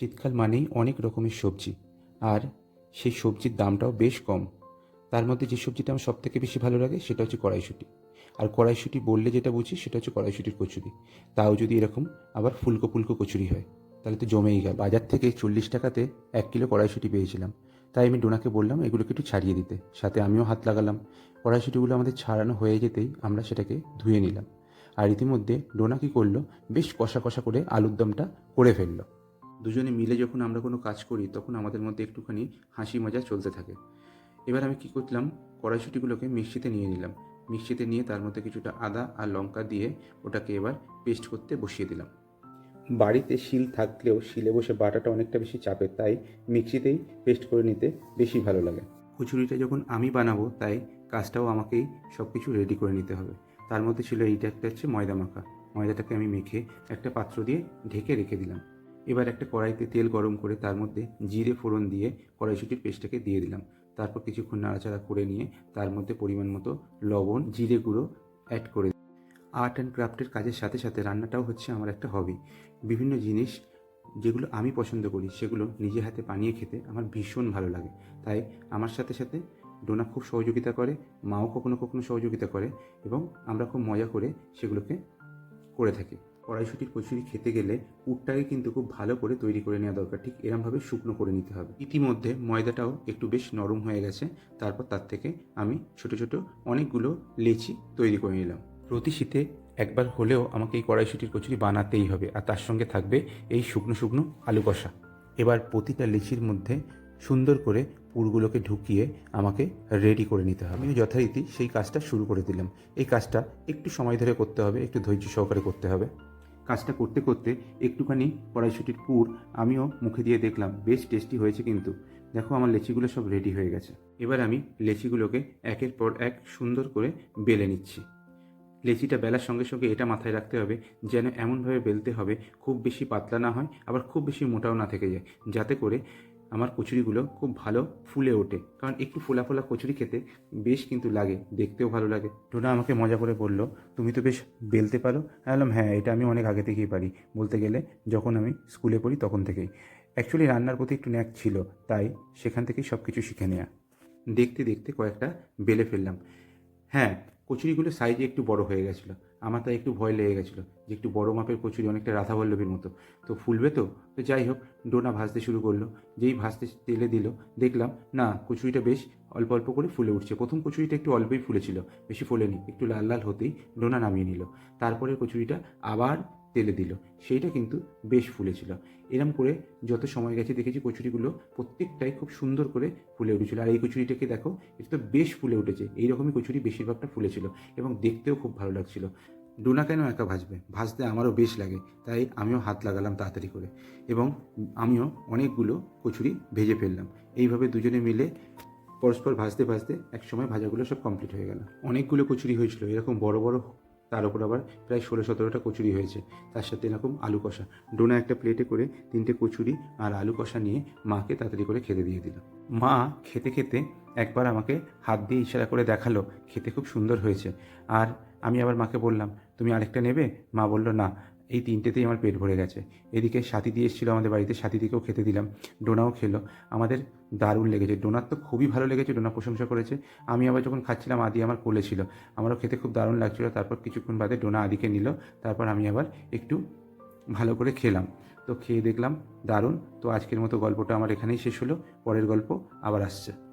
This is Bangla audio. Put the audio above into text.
শীতকাল মানেই অনেক রকমের সবজি। আর সেই সবজির দামটাও বেশ কম। তার মধ্যে যে সবজিটা আমার সব থেকে বেশি ভালো লাগে সেটা হচ্ছে কড়াইশুঁটি। আর কড়াইশুঁটি বললে যেটা বুঝি সেটা হচ্ছে কড়াইশুঁটির কচুরি। তাও যদি এরকম আবার ফুলকো ফুলকো কচুরি হয়, তাহলে তো জমেই গেল। বাজার থেকে চল্লিশ টাকাতে এক কিলো কড়াইশুঁটি পেয়েছিলাম। তাই আমি ডোনাকে বললাম এগুলোকে একটু ছাড়িয়ে দিতে। সাথে আমিও হাত লাগালাম। কড়াইশুঁটিগুলো আমাদের ছাড়ানো হয়ে যেতেই আমরা সেটাকে ধুয়ে নিলাম। আর ইতিমধ্যে ডোনা কী করল? বেশ কষা কষা করে আলুর দমটা করে ফেলল। দুজনে মিলে যখন আমরা কোনো কাজ করি, তখন আমাদের মধ্যে একটুখানি হাসি মজা চলতে থাকে। এবার আমি কী করলাম? কড়াইশুঁটিগুলোকে মিক্সিতে নিয়ে নিলাম। মিক্সিতে নিয়ে তার মধ্যে কিছুটা আদা আর লঙ্কা দিয়ে ওটাকে এবার পেস্ট করতে বসিয়ে দিলাম। বাড়িতে শিল থাকলেও শিলে বসে বাটাটা অনেকটা বেশি চাপের তাই মিক্সিতেই পেস্ট করে নিতে বেশি ভালো লাগে। কচুরিটা যখন আমি বানাবো, তাই কাজটাও আমাকেই সব কিছু রেডি করে নিতে হবে। তার মধ্যে ছিল এইটা, একটা হচ্ছে ময়দা মাখা। ময়দাটাকে আমি মেখে একটা পাত্র দিয়ে ঢেকে রেখে দিলাম। এবার একটা কড়াইতে তেল গরম করে তার মধ্যে জিরে ফোড়ন দিয়ে কড়াইশুটির পেস্টটাকে দিয়ে দিলাম। তারপর কিছুক্ষণ নাড়াচাড়া করে নিয়ে তার মধ্যে পরিমাণ মতো লবণ, জিরে গুঁড়ো অ্যাড করে আর্ট অ্যান্ড ক্রাফটের কাজের সাথে সাথে রান্নাটাও হচ্ছে আমার একটা হবি বিভিন্ন জিনিস যেগুলো আমি পছন্দ করি, সেগুলো নিজে হাতে বানিয়ে খেতে আমার ভীষণ ভালো লাগে। তাই আমার সাথে সাথে ডোনা খুব সহযোগিতা করে, মাও কখনো কখনো সহযোগিতা করে এবং আমরা খুব মজা করে সেগুলোকে করে থাকি। কড়াইশুটির কচুরি খেতে গেলে পুরটাকে কিন্তু খুব ভালো করে তৈরি করে নেওয়া দরকার। ঠিক এরমভাবে শুকনো করে নিতে হবে। ইতিমধ্যে ময়দাটাও একটু বেশ নরম হয়ে গেছে। তারপর তার থেকে আমি ছোট ছোট অনেকগুলো লেচি তৈরি করে নিলাম। প্রতি শীতে একবার হলেও আমাকে এই কড়াইশুটির কচুরি বানাতেই হবে আর তার সঙ্গে থাকবে এই শুকনো শুকনো আলু কষা। এবার প্রতিটা লিচির মধ্যে সুন্দর করে পুরগুলোকে ঢুকিয়ে আমাকে রেডি করে নিতে হবে। আমি যথারীতি সেই কাজটা শুরু করে দিলাম। এই কাজটা একটু সময় ধরে করতে হবে, একটু ধৈর্য সহকারে করতে হবে। কাজটা করতে করতে একটুখানি কড়াইশুটির পুর আমিও মুখে দিয়ে দেখলাম, বেশ টেস্টি হয়েছে কিন্তু। দেখো আমার লেচিগুলো সব রেডি হয়ে গেছে। এবার আমি লেচিগুলোকে একের পর এক সুন্দর করে বেলে নিচ্ছি। লেচিটা বেলার সঙ্গে সঙ্গে এটা মাথায় রাখতে হবে, যেন এমনভাবে বেলতে হবে খুব বেশি পাতলা না হয়, আবার খুব বেশি মোটাও না থেকে যায়, যাতে করে আমার কচুরিগুলো খুব ভালো ফুলে ওঠে। কারণ একটু ফোলা ফোলা কচুরি খেতে বেশ কিন্তু লাগে, দেখতেও ভালো লাগে। টোনা আমাকে মজা করে বলল, তুমি তো বেশ বেলতে পারো? আমি বললাম হ্যাঁ এটা আমি অনেক আগে থেকেই পারি। বলতে গেলে যখন আমি স্কুলে পড়ি তখন থেকেই। অ্যাকচুয়ালি রান্নার প্রতি একটু ন্যাক ছিল, তাই সেখান থেকেই সব কিছু শিখে নেওয়া দেখতে দেখতে কয়েকটা বেলে ফেললাম। হ্যাঁ কচুরিগুলো সাইজে একটু বড় হয়ে গেছিল। আমার তাই একটু ভয় লেগে গেছিল যে একটু বড় মাপের কচুরি অনেকটা রাধাবল্লভীর মতো। তো ফুলবে তো? তো যাই হোক, ডোনা ভাজতে শুরু করল। যেই ভাজতে তেলে দিল, দেখলাম, না, কচুরিটা বেশ অল্প অল্প করে ফুলে উঠছে। প্রথম কচুরিটা একটু অল্পই ফুলেছিল, বেশি ফোলেনি, একটু লাল লাল হতেই ডোনা নামিয়ে নিল। তারপরে কচুরিটা আবার তেলে দিল। সেইটা কিন্তু বেশ ফুলেছিল। এরম করে যত সময় গেছে দেখেছি কচুরিগুলো প্রত্যেকটাই খুব সুন্দর করে ফুলে উঠেছিল। আর এই কচুরিটাকে দেখো, এটা তো বেশ ফুলে উঠেছে। এইরকমই কচুরি বেশিরভাগটা ফুলেছিল এবং দেখতেও খুব ভালো লাগছিল। ডোনা কেন একা ভাজবে? ভাজতে আমারও বেশ লাগে, তাই আমিও হাত লাগালাম তাড়াতাড়ি করে। এবং আমিও অনেকগুলো কচুরি ভেজে ফেললাম। এইভাবে দুজনে মিলে পরস্পর ভাজতে ভাজতে একসময় ভাজাগুলো সব কমপ্লিট হয়ে গেল। অনেকগুলো কচুরি হয়েছিল, এরকম বড় বড় তার উপর আবার প্রায় ষোলো সতেরোটা কচুরি হয়েছে। তার সাথে এরকম আলু কষা। ডোনা একটা প্লেটে করে তিনটে কচুরি আর আলু কষা নিয়ে মাকে তাড়াতাড়ি করে খেতে দিয়ে দিল। মা খেতে খেতে একবার আমাকে হাত দিয়ে ইশারা করে দেখাল, খেতে খুব সুন্দর হয়েছে। আর আমি আবার মাকে বললাম, তুমি আরেকটা নেবে? মা বলল, না। এই তিনটেতেই আমার পেট ভরে গেছে। এদিকে সাথী দিয়ে এসেছিল আমাদের বাড়িতে, সাথীদিকেও খেতে দিলাম, ডোনাও খেলো। আমাদের দারুণ লেগেছে। ডোনার তো খুবই ভালো লেগেছে, ডোনা প্রশংসা করেছে। আমি আবার যখন খাচ্ছিলাম, আদি আমার কোলে ছিল। আমারও খেতে খুব দারুণ লাগছিল। তারপর কিছুক্ষণ বাদে ডোনা আদিকে নিল। তারপর আমি আবার একটু ভালো করে খেলাম। তো খেয়ে দেখলাম, দারুণ। তো আজকের মতো গল্পটা আমার এখানেই শেষ হলো। পরের গল্প আবার আসছে।